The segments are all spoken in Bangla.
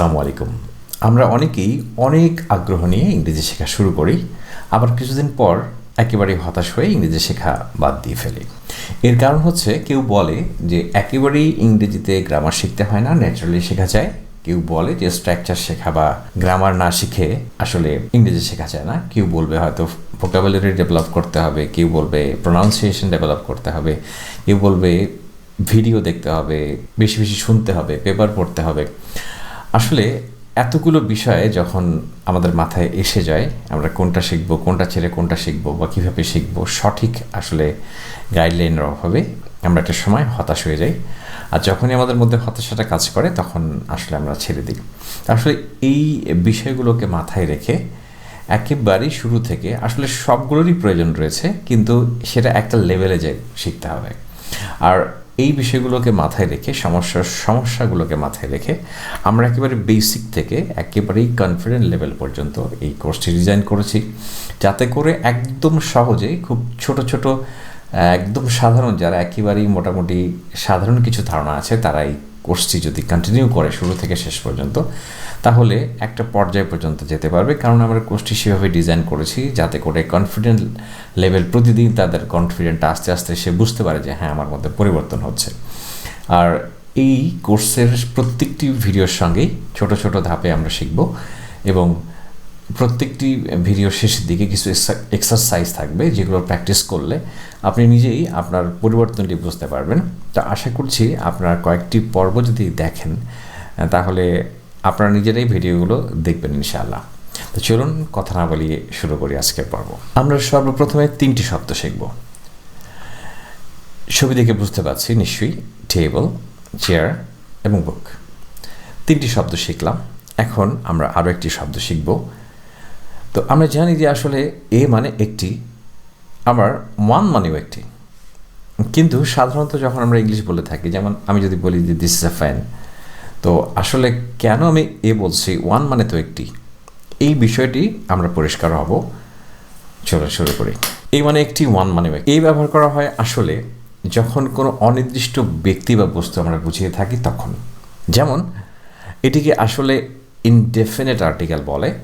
আসসালামু আলাইকুম। আমরা অনেকেই অনেক আগ্রহ নিয়ে ইংরেজি শেখা শুরু করি, আবার কিছুদিন পর একেবারে হতাশ হয়ে ইংরেজি শেখা বাদ দিয়ে ফেলি। এর কারণ হচ্ছে কেউ বলে যে একেবারেই ইংরেজিতে গ্রামার শিখতে হয় না ন্যাচারালি শেখা যায়। কেউ বলে যে স্ট্রাকচার শেখা বা গ্রামার না শিখে আসলে ইংরেজি শেখা যায় না। কেউ বলবে হয়তো ভোকাবুলারি ডেভেলপ করতে হবে, কেউ বলবে প্রোনাউন্সিয়েশন ডেভেলপ করতে হবে, কেউ বলবে ভিডিও দেখতে হবে, বেশি বেশি শুনতে হবে পেপার পড়তে হবে। আসলে এতগুলো বিষয়ে যখন আমাদের মাথায় এসে যায়, আমরা কোনটা শিখব, কোনটা ছেড়ে কোনটা শিখব বা কীভাবে শিখব, সঠিক আসলে গাইডলাইনের অভাবে আমরা একটা সময় হতাশ হয়ে যাই। আর যখনই আমাদের মধ্যে হতাশাটা কাজ করে, তখন আসলে আমরা ছেড়ে দিই। আসলে এই বিষয়গুলোকে মাথায় রেখে একেবারেই শুরু থেকে আসলে সবগুলোরই প্রয়োজন রয়েছে, কিন্তু সেটা একটা লেভেলে যে শিখতে হবে। আর এই বিষয়গুলোকে মাথায় রেখে, সমস্যার, সমস্যাগুলোকে মাথায় রেখে আমরা একেবারে বেসিক থেকে একেবারেই কনফিডেন্ট লেভেল পর্যন্ত এই কোর্সটি ডিজাইন করেছি। যাতে করে একদম সহজে খুব ছোট ছোট একদম সাধারণ যারা একেবারেই মোটামুটি সাধারণ কিছু ধারণা আছে, তারা এই কোর্সটি যদি কন্টিনিউ করে শুরু থেকে শেষ পর্যন্ত, তাহলে একটা পর্যায় পর্যন্ত যেতে পারবে। কারণ আমরা কোর্সটি সেভাবে ডিজাইন করেছি যাতে করে কনফিডেন্ট লেভেল প্রতিদিন তাদের কনফিডেন্ট আস্তে আস্তে সে বুঝতে পারে যে হ্যাঁ আমার মধ্যে পরিবর্তন হচ্ছে। আর এই কোর্সের প্রত্যেকটি ভিডিওর সঙ্গেই ছোট ছোট ধাপে আমরা শিখব এবং প্রত্যেকটি ভিডিও শেষের দিকে কিছু এক্সারসাইজ থাকবে যেগুলো প্র্যাকটিস করলে আপনি নিজেই আপনার পরিবর্তনটি বুঝতে পারবেন। তা আশা করছি আপনার কয়েকটি পর্ব যদি দেখেন তাহলে আপনারা নিজেরাই ভিডিওগুলো দেখবেন ইনশাআল্লাহ। তো চলুন কথা না বলিয়ে শুরু করি আজকের পর্ব। আমরা সর্বপ্রথমে তিনটি শব্দ শিখব। ছবি দেখে বুঝতে পারছি নিশ্চয়ই টেবল চেয়ার এবং বুক তিনটি শব্দ শিখলাম। এখন আমরা আরও একটি শব্দ শিখব। তো আমরা জানি যে আসলে এ মানে একটি, আবার ওয়ান মানেও একটি। কিন্তু সাধারণত যখন আমরা ইংলিশ বলে থাকি, যেমন আমি যদি বলি যে দিস ইজ এ ফ্যান তো আসলে কেন আমি এ বলছি ওয়ান মানে তো একটি? এই বিষয়টি আমরা পরিষ্কার হব। চলে শুরু করি। এই মানে একটি ওয়ান মানে এই ব্যবহার করা হয় আসলে যখন কোনো অনির্দিষ্ট ব্যক্তি বা বস্তু আমরা বুঝিয়ে থাকি তখন। যেমন, এটিকে আসলে ইনডেফিনেট আর্টিকেল বলে।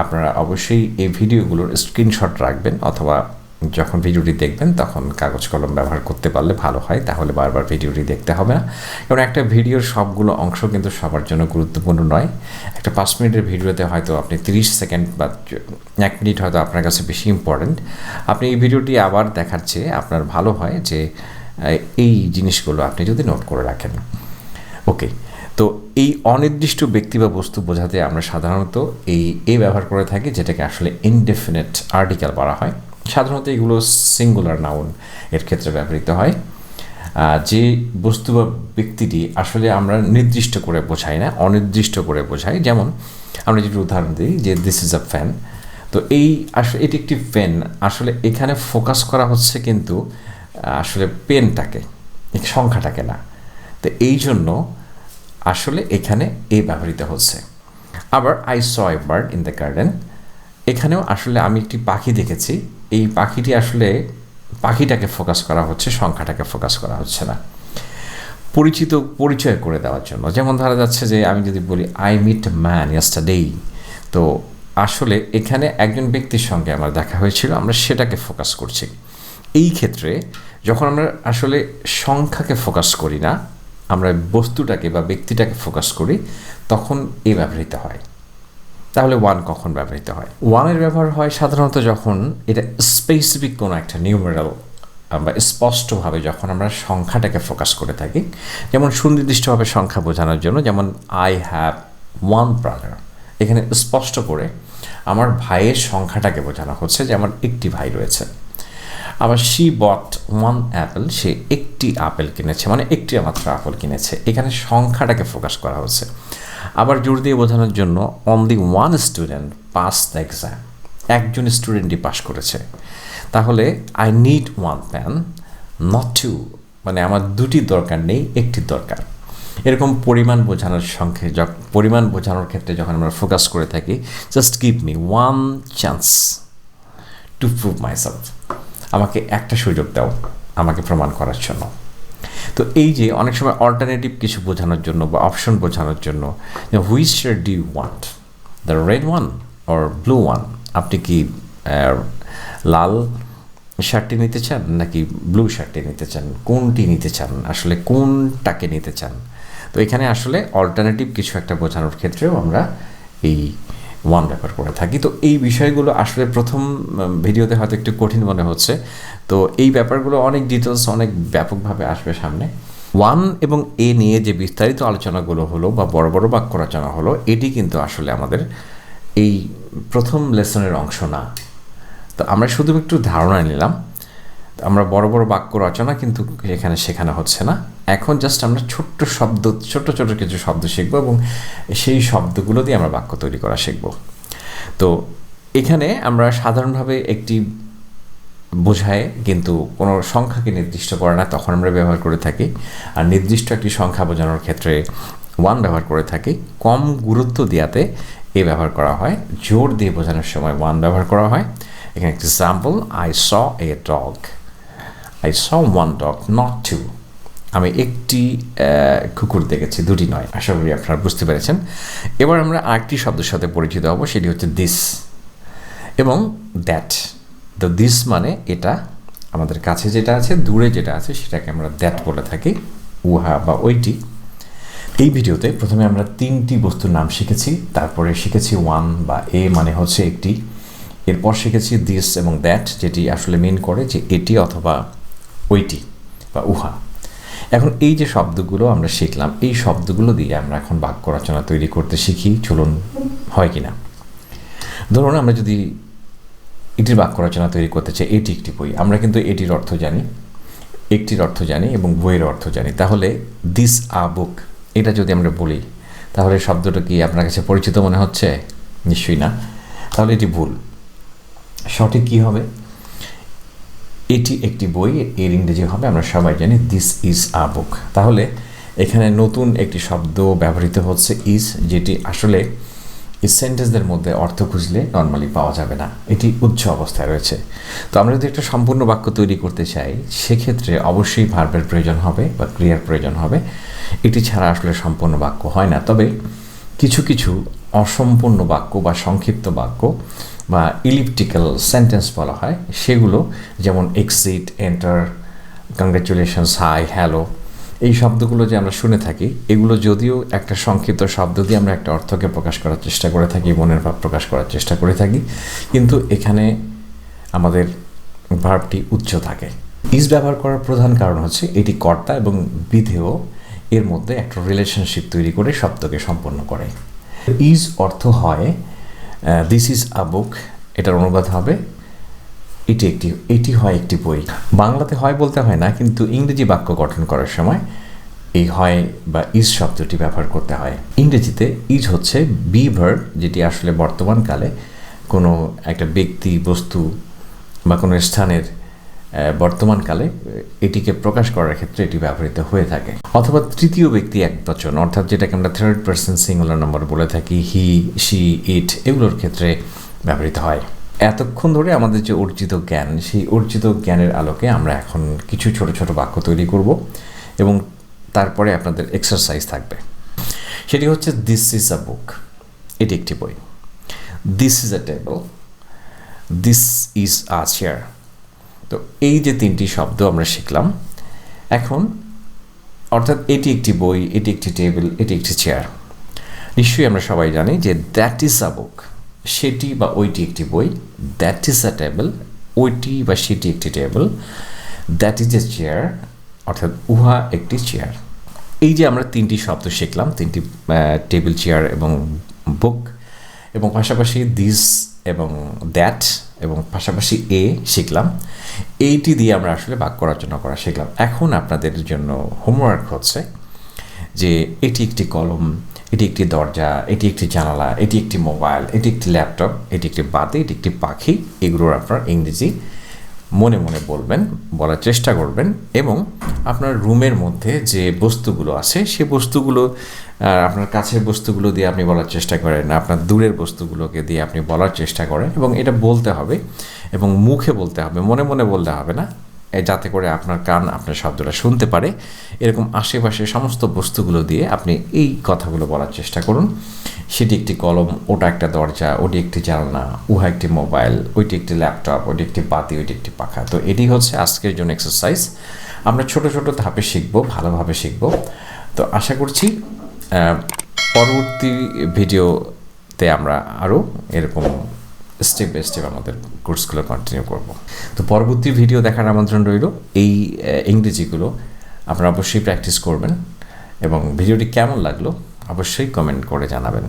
আপনারা অবশ্যই এই ভিডিওগুলোর স্ক্রিনশট রাখবেন অথবা যখন ভিডিওটি দেখবেন তখন কাগজ কলম ব্যবহার করতে পারলে ভালো হয়, তাহলে বারবার ভিডিওটি দেখতে হবে না। এবং একটা ভিডিওর সবগুলো অংশ কিন্তু সবার জন্য গুরুত্বপূর্ণ নয়। একটা পাঁচ মিনিটের ভিডিওতে হয়তো আপনি তিরিশ সেকেন্ড বা এক মিনিট হয়তো আপনার কাছে বেশি ইম্পর্ট্যান্ট আপনি এই ভিডিওটি আবার দেখার চেয়ে আপনার ভালো হয় যে এই জিনিসগুলো আপনি যদি নোট করে রাখেন। ওকে তো এই অনির্দিষ্ট ব্যক্তি বা বস্তু বোঝাতে আমরা সাধারণত এই এ ব্যবহার করে থাকি, যেটাকে আসলে ইনডেফিনেট আর্টিকেল বলা হয়। সাধারণত এগুলো সিঙ্গুলার নাউন এর ক্ষেত্রে ব্যবহৃত হয়। যে বস্তু বা ব্যক্তিটি আসলে আমরা নির্দিষ্ট করে বোঝাই না, অনির্দিষ্ট করে বোঝাই। যেমন আমরা যদি উদাহরণ দিই যে দিস ইজ আ ফ্যান তো এই আসলে এটি একটি পেন আসলে এখানে ফোকাস করা হচ্ছে কিন্তু আসলে পেনটাকে সংখ্যাটাকে না। তো এই জন্য আসলে এখানে এ ব্যবহৃত হচ্ছে। আবার I saw bird in the garden এখানেও আসলে আমি একটি পাখি দেখেছি। এই পাখিটি আসলে পাখিটাকে ফোকাস করা হচ্ছে, সংখ্যাটাকে ফোকাস করা হচ্ছে না। পরিচিত, পরিচয় করে দেওয়ার জন্য। যেমন ধরা যাচ্ছে যে আমি যদি বলি আই মিট ম্যান ইয়াস্টারডেই তো আসলে এখানে একজন ব্যক্তির সঙ্গে আমার দেখা হয়েছিল, আমরা সেটাকে ফোকাস করছি। এই ক্ষেত্রে যখন আমরা আসলে সংখ্যাকে ফোকাস করি না আমরা বস্তুটাকে বা ব্যক্তিটাকে ফোকাস করি, তখন এ ব্যবহৃত হয়। তাহলে ওয়ান কখন ব্যবহৃত হয়? ওয়ানের ব্যবহার হয় সাধারণত যখন এটা স্পেসিফিক কোনো একটা নিউমেরাল বা স্পষ্টভাবে যখন আমরা সংখ্যাটাকে ফোকাস করে থাকি, যেমন সুনির্দিষ্টভাবে সংখ্যা বোঝানোর জন্য, যেমন আই হ্যাভ ওয়ান ব্রাদার এখানে স্পষ্ট করে আমার ভাইয়ের সংখ্যাটাকে বোঝানো হচ্ছে যে আমার একটি ভাই রয়েছে। আবার শি বট ওয়ান অ্যাপেল সে একটি আপেল কিনেছে মানে একটি মাত্র আপেল কিনেছে। এখানে সংখ্যাটাকে ফোকাস করা হচ্ছে। আবার জোর দিয়ে বোঝানোর জন্য only one student pass the exam একজন স্টুডেন্টই পাস করেছে। তাহলে I need one pan not two মানে আমার দুটি দরকার নেই, একটি দরকার। এরকম পরিমাণ বোঝানোর সংখ্যে পরিমাণ বোঝানোর ক্ষেত্রে যখন আমরা ফোকাস করে থাকি just give me one chance to prove myself আমাকে একটা সুযোগ দাও, আমাকে প্রমাণ করার জন্য। তো এই যে অনেক সময় অল্টারনেটিভ কিছু বোঝানোর জন্য বা অপশন বোঝানোর জন্য which shirt do want the red one or blue one আপনি কি লাল শার্টটি নিতে চান নাকি ব্লু শার্টটি নিতে চান? কোনটি নিতে চান? আসলে কোনটাকে নিতে চান? তো এখানে আসলে অল্টারনেটিভ কিছু একটা বোঝানোর ক্ষেত্রেও আমরা এই ওয়ান ব্যবহার করে থাকি। তো এই বিষয়গুলো আসলে প্রথম ভিডিওতে হয়তো একটু কঠিন মনে হচ্ছে। তো এই ব্যাপারগুলো অনেক ডিটেলস অনেক ব্যাপকভাবে আসবে সামনে। ওয়ান এবং এ নিয়ে যে বিস্তারিত আলোচনাগুলো হলো বা বড় বড় বাক্য রচনা হলো, এটি কিন্তু আসলে আমাদের এই প্রথম লেসনের অংশ না। তো আমরা শুধু একটু ধারণা নিলাম। আমরা বড় বড় বাক্য রচনা কিন্তু এখানে শেখানো হচ্ছে না। এখন জাস্ট আমরা ছোট্ট শব্দ ছোট ছোট কিছু শব্দ শিখব এবং সেই শব্দগুলো দিয়ে আমরা বাক্য তৈরি করা শিখব। তো এখানে আমরা সাধারণভাবে একটি বোঝায়, কিন্তু কোনো সংখ্যাকে নির্দিষ্ট করে না, তখন আমরা ব্যবহার করে থাকি। আর নির্দিষ্ট একটি সংখ্যা বোঝানোর ক্ষেত্রে ওয়ান ব্যবহার করে থাকি। কম গুরুত্ব দেওয়াতে এ ব্যবহার করা হয়। জোর দিয়ে বোঝানোর সময় ওয়ান ব্যবহার করা হয়। এখানে example I saw a dog I saw one dog not two আমি একটি কুকুর দেখেছি, দুটি নয়, আশা করি আপনারা বুঝতে পেরেছেন। এবার আমরা আরেকটি শব্দের সাথে পরিচিত হব, সেটি হচ্ছে দিস এবং দ্যাট তো দিস মানে এটা আমাদের কাছে যেটা আছে, দূরে যেটা আছে, সেটাকে আমরা দ্যাট বলে থাকি, উহা বা ওইটি। এই ভিডিওতে প্রথমে আমরা তিনটি বস্তুর নাম শিখেছি, তারপরে শিখেছি ওয়ান বা এ মানে হচ্ছে একটি। এরপর শিখেছি দিস এবং দ্যাট যেটি আসলে মিন করে যে এটি অথবা ওইটি বা উহা। এখন এই যে শব্দগুলো আমরা শিখলাম, এই শব্দগুলো দিয়ে আমরা এখন বাক্য রচনা তৈরি করতে শিখি, চলুন হয় কি না ধরুন আমরা যদি এটির বাক্য রচনা তৈরি করতে চাই, এটি একটি বই, আমরা কিন্তু এটির অর্থ জানি, একটির অর্থ জানি এবং বইয়ের অর্থ জানি। তাহলে দিস আ বুক এটা যদি আমরা বলি, তাহলে শব্দটা কি আপনার কাছে পরিচিত মনে হচ্ছে? নিশ্চয়ই না। তাহলে এটি ভুল। সঠিক কি হবে? এটি একটি বই, এর ইংরেজি হবে, আমরা সবাই জানি দিস ইজ আ বুক তাহলে এখানে নতুন একটি শব্দ ব্যবহৃত হচ্ছে ইজ যেটি আসলে সেন্টেন্সদের মধ্যে অর্থ খুঁজলে নর্মালি পাওয়া যাবে না। এটি উচ্চ অবস্থায় রয়েছে। তো আমরা যদি একটা সম্পূর্ণ বাক্য তৈরি করতে চাই, সেক্ষেত্রে অবশ্যই ভার্বের প্রয়োজন হবে বা ক্রিয়ার প্রয়োজন হবে। এটি ছাড়া আসলে সম্পূর্ণ বাক্য হয় না। তবে কিছু কিছু অসম্পূর্ণ বাক্য বা সংক্ষিপ্ত বাক্য বা ইলিপটিক্যাল সেন্টেন্স বলা হয়, সেগুলো যেমন exit enter congratulations hi hello এই শব্দগুলো যে আমরা শুনে থাকি, এগুলো যদিও একটা সংক্ষিপ্ত শব্দ দিয়ে আমরা একটা অর্থকে প্রকাশ করার চেষ্টা করে থাকি, মনের ভাব প্রকাশ করার চেষ্টা করে থাকি, কিন্তু এখানে আমাদের ভাবটি উচ্চ থাকে। ইজ ব্যবহার করার প্রধান কারণ হচ্ছে এটি কর্তা এবং বিধেয়, এর মধ্যে একটা রিলেশনশিপ তৈরি করে শব্দকে সম্পন্ন করে। ইজ অর্থ হয় দিস ইজ আ বুক এটার অনুবাদ হবে, এটি একটি, এটি হয় একটি বই। বাংলাতে হয় বলতে হয় না, কিন্তু ইংরেজি বাক্য গঠন করার সময় এই হয় বা ইজ শব্দটি ব্যবহার করতে হয়। ইংরেজিতে ইজ হচ্ছে বি ভার্ব যেটি আসলে বর্তমানকালে কোনো একটা ব্যক্তি, বস্তু বা কোনো স্থানের বর্তমানকালে এটিকে প্রকাশ করার ক্ষেত্রে এটি ব্যবহৃত হয়ে থাকে। অথবা তৃতীয় ব্যক্তি এক বচন, অর্থাৎ যেটাকে আমরা থার্ড পার্সন সিঙ্গুলার নম্বর বলে থাকি হি শি ইট এগুলোর ক্ষেত্রে ব্যবহৃত হয়। এতক্ষণ ধরে আমাদের যে অর্জিত জ্ঞান, সেই অর্জিত জ্ঞানের আলোকে আমরা এখন কিছু ছোট ছোট বাক্য তৈরি করব এবং তারপরে আপনাদের এক্সারসাইজ থাকবে। সেটি হচ্ছে দিস ইজ আ বুক এটি একটি বই। This is a table this is a chair তো এই যে তিনটি শব্দ আমরা শিখলাম, এখন অর্থাৎ এটি একটি বই, এটি একটি টেবিল, এটি একটি চেয়ার। নিশ্চয়ই আমরা সবাই জানি যে দ্যাট ইজ আ বুক সেটি বা ওইটি একটি বই দ্যাট ইজ আ টেবিল ওইটি বা সেটি একটি table that is a chair অর্থাৎ উহা একটি চেয়ার এই যে আমরা তিনটি শব্দ শিখলাম, তিনটি টেবিল চেয়ার এবং বুক এবং পাশাপাশি দিস এবং দ্যাট এবং পাশাপাশি এ শিখলাম এইটি দিয়ে আমরা আসলে বাক্য রচনা করা শিখলাম। এখন আপনাদের জন্য হোমওয়ার্ক হচ্ছে যে এটি একটি কলম, এটি একটি দরজা, এটি একটি জানালা, এটি একটি মোবাইল এটি একটি ল্যাপটপ এটি একটি বাতি, এটি একটি পাখি, এগুলোর আপনার ইংরেজি মনে মনে বলবেন, বলার চেষ্টা করবেন এবং আপনার রুমের মধ্যে যে বস্তুগুলো আছে সে বস্তুগুলো আপনার কাছের বস্তুগুলো দিয়ে আপনি বলার চেষ্টা করেন, আপনার দূরের বস্তুগুলোকে দিয়ে আপনি বলার চেষ্টা করেন এবং এটা বলতে হবে এবং মুখে বলতে হবে, মনে মনে বলতে হবে না। যাতে করে আপনার কান, আপনার শব্দটা শুনতে পারে। এরকম আশেপাশে সমস্ত বস্তুগুলো দিয়ে আপনি এই কথাগুলো বলার চেষ্টা করুন। সেটি একটি কলম, ওটা একটা দরজা, ওটি একটি জানলা, উহা একটি মোবাইল, ওইটি একটি ল্যাপটপ, ওইটি একটি বাতি, ওইটি একটি পাখা। তো এটি হচ্ছে আজকের জন্য এক্সারসাইজ আমরা ছোট ছোট ধাপে শিখব, ভালোভাবে শিখব। তো আশা করছি পরবর্তী ভিডিওতে আমরা আরও এরকম স্টেপ বাই স্টেপ আমাদের কোর্সগুলো কন্টিনিউ করব। তো পরবর্তী ভিডিও দেখার আমন্ত্রণ রইল, এই ইংরেজিগুলো আপনারা অবশ্যই প্র্যাকটিস করবেন এবং ভিডিওটি কেমন লাগল অবশ্যই কমেন্ট করে জানাবেন।